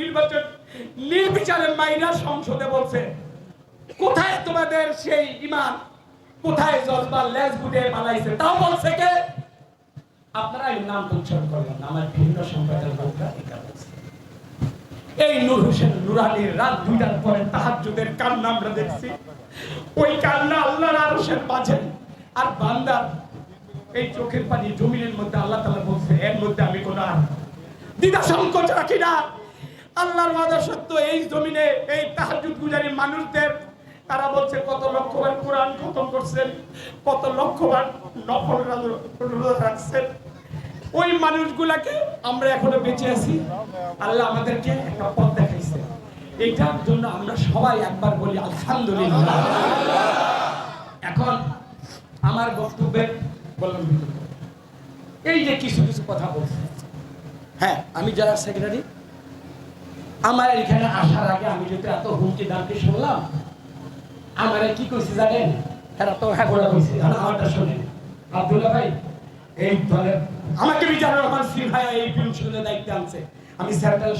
নির্বাচন, নির্বিচারে মাইনা সংসদে বলছে, কোথায় তোমাদের সেই ইমান? কোথায় জজবা লেজ গুটে বানাইছে? তাও বলছে কে? আপনারা এই নাম উচ্চারণ করলেন আমার ভিন্ন সম্প্রদায়ের লোকরা এই নূর হোসেন নুরানির রাত দুইটার পরে তাহাজ্জুদের কান্না আমরা দেখছি। ওই কান্না আল্লাহর আরশের মাঝে। আর বান্দার এই চোখের পানি জমিনের মধ্যে আল্লাহ তাআলা বলছে, এর মধ্যে আমি কোন দ্বিধা সংকোচ রাখি না। আল্লাহর ওয়াদা সত্য এই জমিনে, এই তাহাজ্জুদ গুজারি মানুষদের, তারা বলছে, কত লক্ষবার কোরআন খতম করছেন, কত লক্ষবার নফল রোজা রাখছেন। ওই মানুষগুলাকে আমরা এখনও বেঁচে আছি। আল্লাহ আমাদেরকে একটা পথ দেখাইছে। এইটার জন্য আমরা সবাই একবার বলি, আলহামদুলিল্লাহ। এখন আমার বক্তব্যে বললাম এই যে কিছু কিছু কথা বলছে। হ্যাঁ আমি যারা সেক্রেটারি আমার এখানে আসার আগে আমি যদি এত হুমকি দামকে শুনলাম, আমারে কি কইছে জানেন? এরা তো হ্যাঁ আমারটা শোনেন আব্দুল্লাহ ভাই, এই দলের আমাকে বিচার রহমান এই আনছে। আমি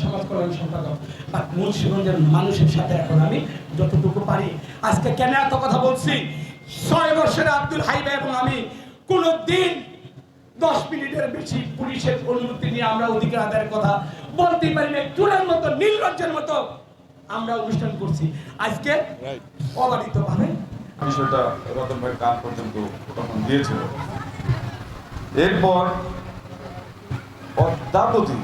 সমাজ কল্যাণ সম্পাদক। বাট মুন্সিগঞ্জের মানুষের সাথে এখন আমি যতটুকু পারি। আজকে কেন এত কথা বলছি? ছয় বছরের আব্দুল হাইবা এবং আমি কোনো দিন দশ মিনিটের বেশি পুলিশের অনুমতি নিয়ে আমরা অধিকার আদায়ের কথা বলতেই পারি না চূড়ার মতো নীলরজ্জের মতো আমরা অনুষ্ঠান করছি। আজকে অবাধিত ভাবে বিষয়টা রতন ভাই কান পর্যন্ত তখন দিয়েছিল। এরপর অদ্যাবধি